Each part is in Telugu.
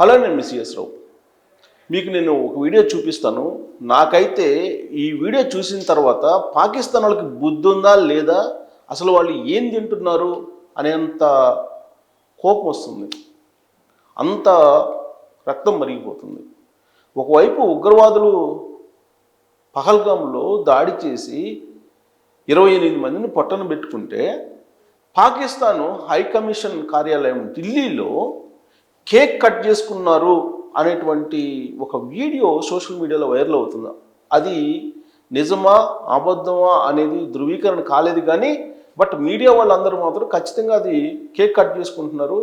హలో నేను మిస్ఎస్ రావు. మీకు నేను ఒక వీడియో చూపిస్తాను. నాకైతే ఈ వీడియో చూసిన తర్వాత పాకిస్తాన్ వాళ్ళకి బుద్ధి ఉందా లేదా? అసలు వాళ్ళు ఏం తింటున్నారు? అనేంత కోపం వస్తుంది. అంత రక్తం మరిగిపోతుంది. ఒకవైపు ఉగ్రవాదులు పహల్గాంలో దాడి చేసి ఇరవై ఎనిమిది మందిని పొట్టన పెట్టుకుంటే పాకిస్తాను హై కమిషన్ కార్యాలయం ఢిల్లీలో కేక్ కట్ చేసుకున్నారు అనేటువంటి ఒక వీడియో సోషల్ మీడియాలో వైరల్ అవుతుంది. అది నిజమా అబద్ధమా అనేది ధృవీకరణ కాలేదు కానీ బట్ మీడియా వాళ్ళందరూ మాత్రం ఖచ్చితంగా అది కేక్ కట్ చేసుకుంటున్నారు.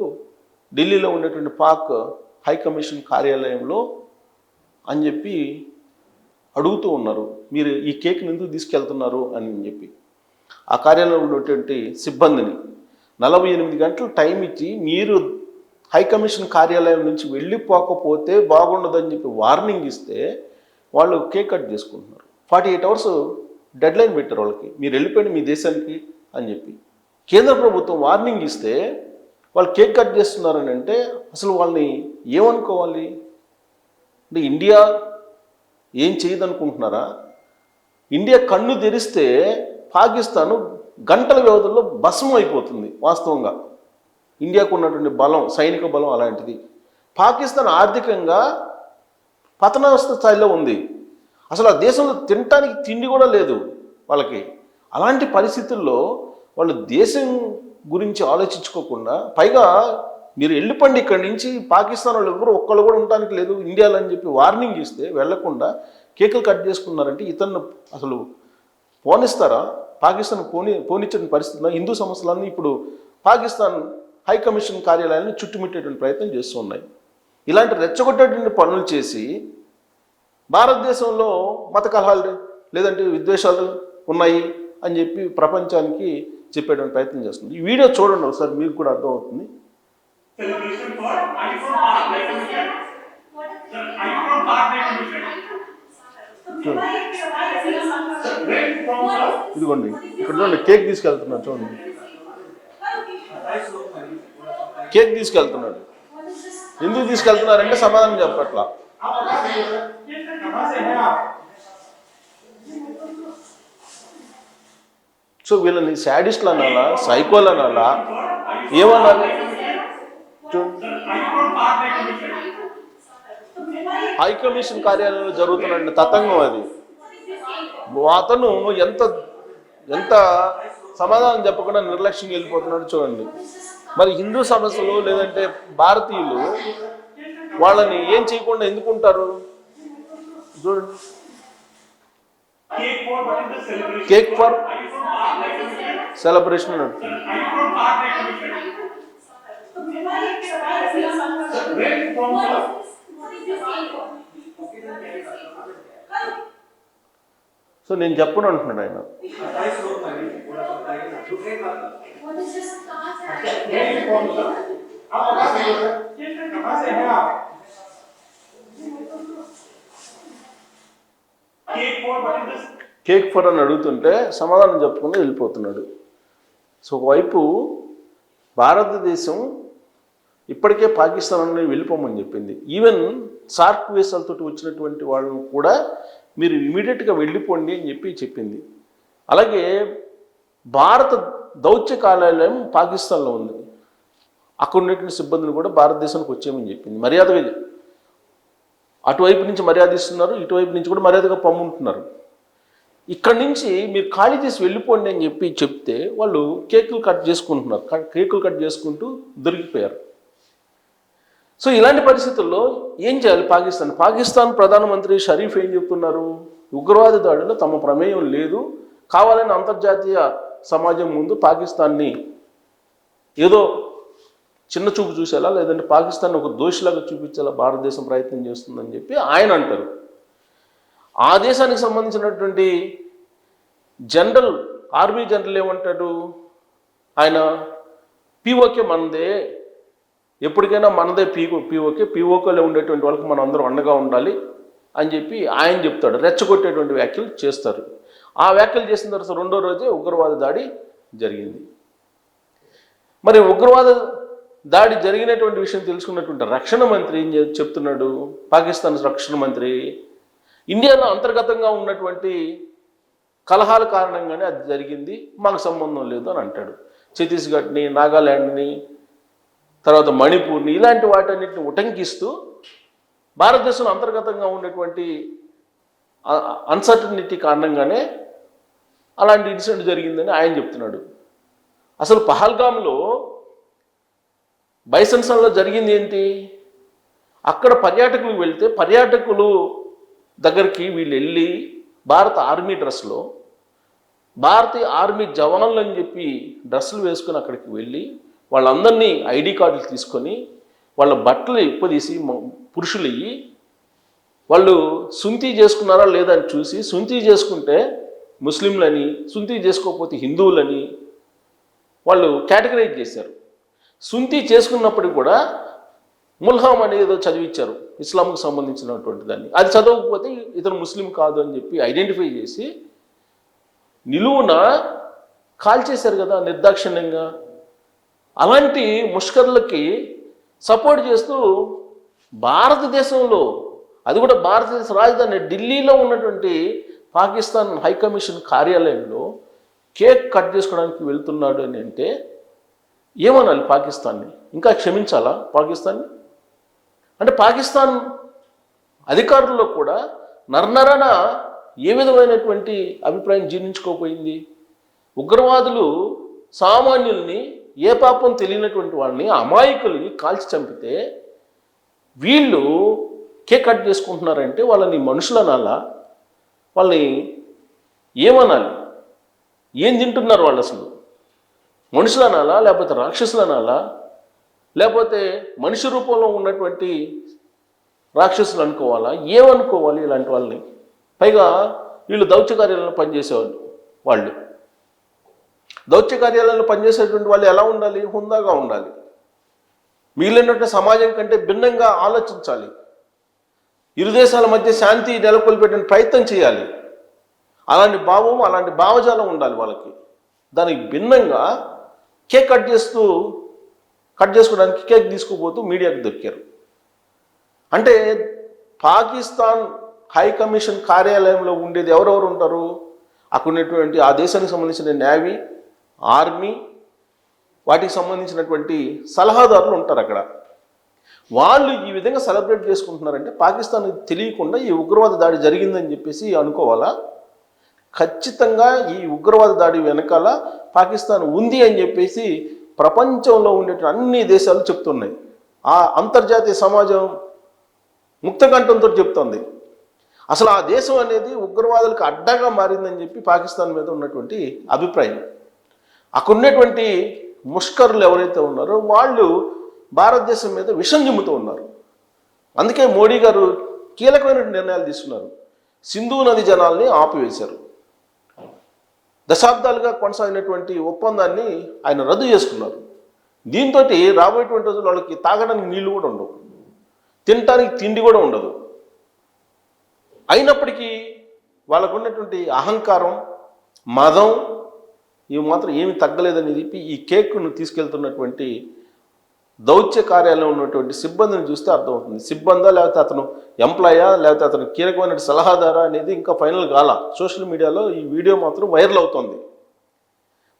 ఢిల్లీలో ఉండేటువంటి పాక్ హై కమిషన్ కార్యాలయంలో అని చెప్పి అడుగుతూ ఉన్నారు. మీరు ఈ కేక్ని ఎందుకు తీసుకెళ్తున్నారు అని చెప్పి. ఆ కార్యాలయంలో ఉన్నటువంటి సిబ్బందిని నలభై ఎనిమిది గంటలు టైం ఇచ్చి మీరు హై కమిషన్ కార్యాలయం నుంచి వెళ్ళిపోకపోతే బాగుండదని చెప్పి వార్నింగ్ ఇస్తే వాళ్ళు కేక్ కట్ చేసుకుంటున్నారు. Forty eight hours deadline పెట్టారు వాళ్ళకి. మీరు వెళ్ళిపోయింది మీ దేశానికి అని చెప్పి. కేంద్ర ప్రభుత్వం వార్నింగ్ ఇస్తే వాళ్ళు కేక్ కట్ చేస్తున్నారని అంటే అసలు వాళ్ళని ఏమనుకోవాలి? అంటే ఇండియా ఏం చేయదనుకుంటున్నారా? ఇండియా కన్ను తెరిస్తే పాకిస్తాను గంటల వ్యవధిలో భస్మం అయిపోతుంది వాస్తవంగా. ఇండియాకు ఉన్నటువంటి బలం సైనిక బలం అలాంటిది. పాకిస్తాన్ ఆర్థికంగా పతనావస్థ స్థాయిలో ఉంది. అసలు ఆ దేశంలో తినటానికి తిండి కూడా లేదు వాళ్ళకి. అలాంటి పరిస్థితుల్లో వాళ్ళు దేశం గురించి ఆలోచించుకోకుండా పైగా మీరు వెళ్ళిపోండి ఇక్కడి నుంచి పాకిస్తాన్ వాళ్ళు ఎవరు ఒక్కళ్ళు కూడా ఉండటానికి లేదు ఇండియాలో అని చెప్పి వార్నింగ్ ఇస్తే వెళ్ళకుండా కేకులు కట్ చేసుకున్నారంటే ఇతను అసలు పోనిస్తారా? పాకిస్తాన్ పోని పోనిచ్చిన పరిస్థితుల్లో హిందూ సంస్థలన్నీ ఇప్పుడు పాకిస్తాన్ హై కమిషన్ కార్యాలయాన్ని చుట్టుముట్టేటువంటి ప్రయత్నం చేస్తూ ఉన్నాయి. ఇలాంటి రెచ్చగొట్టేటువంటి పనులు చేసి భారతదేశంలో మత కలహాలు లేదంటే విద్వేషాలు ఉన్నాయి అని చెప్పి ప్రపంచానికి చెప్పేటువంటి ప్రయత్నం చేస్తుంది. ఈ వీడియో చూడండి ఒకసారి మీకు కూడా అర్థమవుతుంది? ఇదిగోండి ఇక్కడ చూడండి కేక్ తీసుకెళ్తున్నాడు చూడండి. కేక్ తీసుకెళ్తున్నాడు. ఎందుకు తీసుకెళ్తున్నారంటే సమాధానం చెప్పట్లా. సో వీళ్ళని శాడిస్ట్లు అనాలా సైకోలు అనాలా? ఏమనాలి? హైకమిషన్ కార్యాలయంలో జరుగుతున్నాడు తతంగం అది. అతను ఎంత ఎంత సమాధానం చెప్పకుండా నిర్లక్ష్యంగా వెళ్ళిపోతున్నాడు చూడండి. మరి హిందూ సమస్యలు లేదంటే భారతీయులు వాళ్ళని ఏం చేయకుండా ఎందుకుంటారు? చూడండి. కేక్ ఫర్ సెలబ్రేషన్ సో నేను చెప్పను అంటున్నాడు ఆయన. Where you from, sir? आप बता दीजिए सर ये सर कहाँ से हैं आप Cake for what is the cake for అని అడుగుతుంటే సమాధానం చెప్పుకుని వెళ్ళిపోతున్నాడు సో ఒకవైపు భారతదేశం ఇప్పటికే పాకిస్తాన్ అనేది వెళ్ళిపోమని చెప్పింది ఈవెన్ సార్క్ వేసాలతో వచ్చినటువంటి వాళ్ళను కూడా మీరు ఇమీడియట్గా వెళ్ళిపోండి అని చెప్పి చెప్పింది అలాగే భారత దౌత్య కార్యాలయం పాకిస్తాన్లో ఉంది. అక్కడ ఉన్నటువంటి సిబ్బందిని కూడా భారతదేశానికి వచ్చేయమని చెప్పింది. మర్యాదగా అటువైపు నుంచి మర్యాద ఇస్తున్నారు ఇటువైపు నుంచి కూడా మర్యాదగా పమ్ముంటున్నారు. ఇక్కడి నుంచి మీరు ఖాళీ చేసి వెళ్ళిపోండి అని చెప్పి చెప్తే వాళ్ళు కేకులు కట్ చేసుకుంటున్నారు. కేకులు కట్ చేసుకుంటూ దొరికిపోయారు. సో ఇలాంటి పరిస్థితుల్లో ఏం చేయాలి పాకిస్తాన్? పాకిస్తాన్ ప్రధానమంత్రి షరీఫ్ ఏం చెప్తున్నారు? ఉగ్రవాద దాడిలో తమ ప్రమేయం లేదు. కావాలని అంతర్జాతీయ సమాజం ముందు పాకిస్తాన్ని ఏదో చిన్న చూపు చూసేలా లేదంటే పాకిస్తాన్ ఒక దోషిలాగా చూపించేలా భారతదేశం ప్రయత్నం చేస్తుందని చెప్పి ఆయన అంటారు. ఆ దేశానికి సంబంధించినటువంటి జనరల్ ఆర్మీ జనరల్ ఏమంటాడు? ఆయన పీఓకే మనదే. ఎప్పటికైనా మనదే పీఓ పీఓకే. పీఓకేలో ఉండేటువంటి వాళ్ళకి మనం అందరం అండగా ఉండాలి. అని చెప్పి ఆయన చెప్తాడు. రెచ్చగొట్టేటువంటి వ్యాఖ్యలు చేస్తారు. ఆ వ్యాఖ్యలు చేసిన తర్వాత రెండో రోజే ఉగ్రవాద దాడి జరిగింది. మరి ఉగ్రవాద దాడి జరిగినటువంటి విషయం తెలుసుకున్నటువంటి రక్షణ మంత్రి ఏం చెప్తున్నాడు? పాకిస్తాన్ రక్షణ మంత్రి. ఇండియాలో అంతర్గతంగా ఉన్నటువంటి కలహాల కారణంగానే అది జరిగింది. మాకు సంబంధం లేదు అని అంటాడు. ఛత్తీస్గఢ్ని నాగాల్యాండ్ని తర్వాత మణిపూర్ని ఇలాంటి వాటన్నిటిని ఉటంకిస్తూ భారతదేశంలో అంతర్గతంగా ఉన్నటువంటి అన్సర్టనిటీ కారణంగానే అలాంటి ఇన్సిడెంట్ జరిగిందని ఆయన చెప్తున్నాడు. అసలు పహల్గామ్లో బైసన్సన్లో జరిగింది ఏంటి? అక్కడ పర్యాటకులు వెళ్తే పర్యాటకులు దగ్గరికి వీళ్ళు వెళ్ళి భారత ఆర్మీ డ్రెస్లో భారతీయ ఆర్మీ జవాన్లు అని చెప్పి డ్రెస్సులు వేసుకొని అక్కడికి వెళ్ళి వాళ్ళందరినీ ఐడి కార్డులు తీసుకొని వాళ్ళ బట్టలు ఇప్పదీసి పురుషులు వాళ్ళు సుంతి చేసుకున్నారా లేదా అని చూసి సుంతి చేసుకుంటే ముస్లింలని సుంతి చేసుకోకపోతే హిందువులని వాళ్ళు కేటగరైజ్ చేశారు. సుంతి చేసుకున్నప్పటికి కూడా ముల్హాం అనేదో ఏదో చదివించారు ఇస్లాంకు సంబంధించినటువంటి దాన్ని. అది చదవకపోతే ఇతను ముస్లిం కాదు అని చెప్పి ఐడెంటిఫై చేసి నిలువున కాల్చేశారు కదా నిర్దాక్షిణ్యంగా. అలాంటి ముష్కర్లకి సపోర్ట్ చేస్తూ భారతదేశంలో అది కూడా భారతదేశ రాజధాని ఢిల్లీలో ఉన్నటువంటి పాకిస్తాన్ హైకమిషన్ కార్యాలయంలో కేక్ కట్ చేసుకోవడానికి వెళ్తున్నాడు అని అంటే ఏమనాలి పాకిస్తాన్ని? ఇంకా క్షమించాలా పాకిస్తాన్ని? అంటే పాకిస్తాన్ అధికారుల్లో కూడా నర్నరన ఏ విధమైనటువంటి అభిప్రాయం జీర్ణించుకోపోయింది ఉగ్రవాదులు సామాన్యుల్ని ఏ పాపం తెలియనటువంటి వాళ్ళని అమాయకుల్ని కాల్చి చంపితే వీళ్ళు కేక్ కట్ చేసుకుంటున్నారంటే వాళ్ళని మనుషులనాలా వాళ్ళని ఏమనాలి? ఏం తింటున్నారు వాళ్ళు అసలు? మనుషులనాలా లేకపోతే రాక్షసులనాలా లేకపోతే మనిషి రూపంలో ఉన్నటువంటి రాక్షసులు అనుకోవాలా? ఏమనుకోవాలి ఇలాంటి వాళ్ళని? పైగా వీళ్ళు దౌత్య కార్యాలయంలో పనిచేసేవాళ్ళు వాళ్ళు. దౌత్య కార్యాలయంలో పనిచేసేటువంటి వాళ్ళు ఎలా ఉండాలి? హుందాగా ఉండాలి. మిగిలినటువంటి సమాజం కంటే భిన్నంగా ఆలోచించాలి. ఇరు దేశాల మధ్య శాంతి నెలకొల్పేట ప్రయత్నం చేయాలి. అలాంటి భావం అలాంటి భావజాలం ఉండాలి వాళ్ళకి. దానికి భిన్నంగా కేక్ కట్ చేస్తూ కట్ చేసుకోవడానికి కేక్ తీసుకుపోతూ మీడియాకు దొరికారు. అంటే పాకిస్తాన్ హై కమిషన్ కార్యాలయంలో ఉండేది ఎవరెవరు ఉంటారు? అక్కడ ఉన్నటువంటి ఆ దేశానికి సంబంధించిన నేవీ ఆర్మీ వాటికి సంబంధించినటువంటి సలహాదారులు ఉంటారు అక్కడ. వాళ్ళు ఈ విధంగా సెలబ్రేట్ చేసుకుంటున్నారంటే పాకిస్తాన్ తెలియకుండా ఈ ఉగ్రవాద దాడి జరిగిందని చెప్పేసి అనుకోవాలా? ఖచ్చితంగా ఈ ఉగ్రవాద దాడి వెనకాల పాకిస్తాన్ ఉంది అని చెప్పేసి ప్రపంచంలో ఉండేటువంటి అన్ని దేశాలు చెప్తున్నాయి. ఆ అంతర్జాతీయ సమాజం ముక్తకంఠంతో చెప్తోంది. అసలు ఆ దేశం అనేది ఉగ్రవాదులకు అడ్డగా మారిందని చెప్పి పాకిస్తాన్ మీద ఉన్నటువంటి అభిప్రాయం. అక్కడ ఉన్నటువంటి ముష్కరులు ఎవరైతే ఉన్నారో వాళ్ళు భారతదేశం మీద విషం చిమ్ముతూ ఉన్నారు. అందుకే మోడీ గారు కీలకమైన నిర్ణయాలు తీసుకున్నారు. సింధు నది జనాల్ని ఆపివేశారు. దశాబ్దాలుగా కొనసాగినటువంటి ఒప్పందాన్ని ఆయన రద్దు చేసుకున్నారు. దీంతో రాబోయేటువంటి రోజులు వాళ్ళకి తాగడానికి నీళ్ళు కూడా ఉండవు. తినటానికి తిండి కూడా ఉండదు. అయినప్పటికీ వాళ్ళకు ఉన్నటువంటి అహంకారం మదం ఇవి మాత్రం ఏమి తగ్గలేదని చెప్పి ఈ కేక్ను తీసుకెళ్తున్నటువంటి దౌత్య కార్యాలయంలో ఉన్నటువంటి సిబ్బందిని చూస్తే అర్థమవుతుంది. సిబ్బందా లేకపోతే అతను ఎంప్లాయా లేకపోతే అతను కీలకమైన సలహాదారా అనేది ఇంకా ఫైనల్ కాల. సోషల్ మీడియాలో ఈ వీడియో మాత్రం వైరల్ అవుతుంది.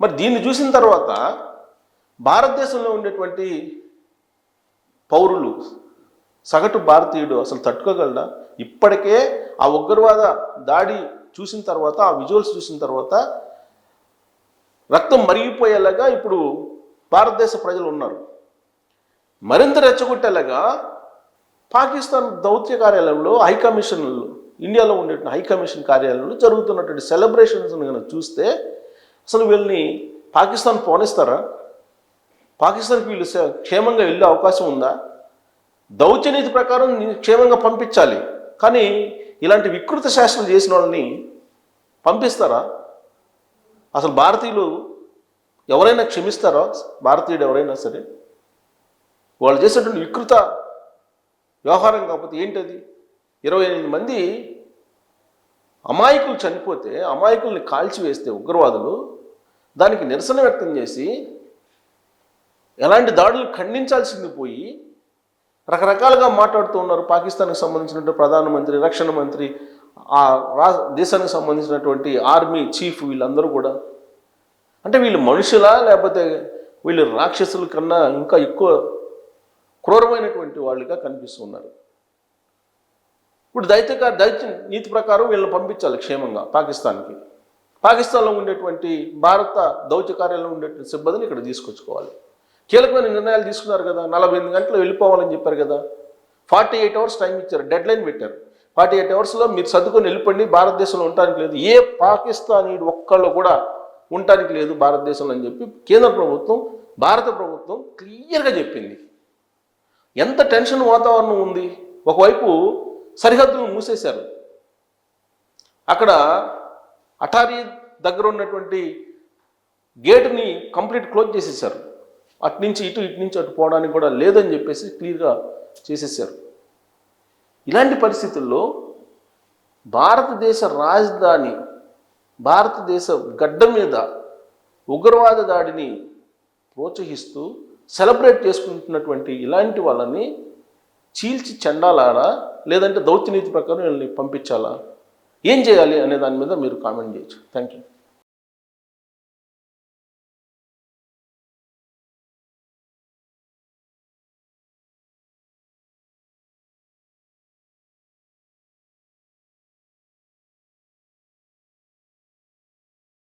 మరి దీన్ని చూసిన తర్వాత భారతదేశంలో ఉండేటువంటి పౌరులు సగటు భారతీయుడు అసలు తట్టుకోగలడా? ఇప్పటికే ఆ ఉగ్రవాద దాడి చూసిన తర్వాత ఆ విజువల్స్ చూసిన తర్వాత రక్తం మరిగిపోయేలాగా ఇప్పుడు భారతదేశ ప్రజలు ఉన్నారు. మరింత రెచ్చగొట్టేలాగా పాకిస్తాన్ దౌత్య కార్యాలయంలో హై కమిషన్లు ఇండియాలో ఉండే హై కమిషన్ కార్యాలయంలో జరుగుతున్నటువంటి సెలబ్రేషన్స్ కనుక చూస్తే అసలు వీళ్ళని పాకిస్తాన్ పోనిస్తారా? పాకిస్తాన్కి వీళ్ళు క్షేమంగా వెళ్ళే అవకాశం ఉందా? దౌత్యనీతి ప్రకారం క్షేమంగా పంపించాలి. కానీ ఇలాంటి వికృత శాస్త్రం చేసిన వాళ్ళని పంపిస్తారా? అసలు భారతీయులు ఎవరైనా క్షమిస్తారా? భారతీయుడు ఎవరైనా సరే? వాళ్ళు చేసేటువంటి వికృత వ్యవహారం కాకపోతే ఏంటది? ఇరవై ఎనిమిది మంది అమాయకులు చనిపోతే అమాయకుల్ని కాల్చివేస్తే ఉగ్రవాదులు దానికి నిరసన వ్యక్తం చేసి ఎలాంటి దాడులు ఖండించాల్సింది పోయి రకరకాలుగా మాట్లాడుతూ ఉన్నారు. పాకిస్తాన్కి సంబంధించినటువంటి ప్రధానమంత్రి రక్షణ మంత్రి ఆ రా దేశానికి సంబంధించినటువంటి ఆర్మీ చీఫ్ వీళ్ళందరూ కూడా అంటే వీళ్ళు మనుషులా లేకపోతే వీళ్ళు రాక్షసుల కన్నా ఇంకా ఎక్కువ క్రూరమైనటువంటి వాళ్ళుగా కనిపిస్తున్నారు ఇప్పుడు దైత్యక దైత్య నీతి ప్రకారం వీళ్ళని పంపించాలి క్షేమంగా పాకిస్తాన్కి. పాకిస్తాన్లో ఉండేటువంటి భారత దౌత్య కార్యాలయంలో ఉండేటువంటి సిబ్బందిని ఇక్కడ తీసుకొచ్చుకోవాలి. కీలకమైన నిర్ణయాలు తీసుకున్నారు కదా నలభై ఎనిమిది గంటలు వెళ్ళిపోవాలని చెప్పారు కదా. ఫార్టీ ఎయిట్ అవర్స్ టైం ఇచ్చారు డెడ్ లైన్ పెట్టారు. ఫార్టీ ఎయిట్ అవర్స్లో మీరు సర్దుకొని వెళ్ళిపోండి భారతదేశంలో ఉండటానికి లేదు. ఏ పాకిస్తానీ ఒక్కళ్ళు కూడా ఉండటానికి లేదు భారతదేశంలో అని చెప్పి కేంద్ర ప్రభుత్వం భారత ప్రభుత్వం క్లియర్గా చెప్పింది. ఎంత టెన్షన్ వాతావరణం ఉంది. ఒకవైపు సరిహద్దులు మూసేశారు. అక్కడ అటారీ దగ్గర ఉన్నటువంటి గేటుని కంప్లీట్ క్లోజ్ చేసేసారు అటు నుంచి ఇటు ఇటు నుంచి అటు పోవడానికి కూడా లేదని చెప్పేసి క్లియర్గా చేసేసారు ఇలాంటి పరిస్థితుల్లో భారతదేశ రాజధాని భారతదేశ గడ్డ మీద ఉగ్రవాద దాడిని ప్రోత్సహిస్తూ సెలబ్రేట్ చేసుకుంటున్నటువంటి ఇలాంటి వాళ్ళని చీల్చి చెండాలాడా లేదంటే దౌత్యనీతి ప్రకారం వీళ్ళని పంపించాలా? ఏం చేయాలి అనే దాని మీద మీరు కామెంట్ చేయొచ్చు. Thank you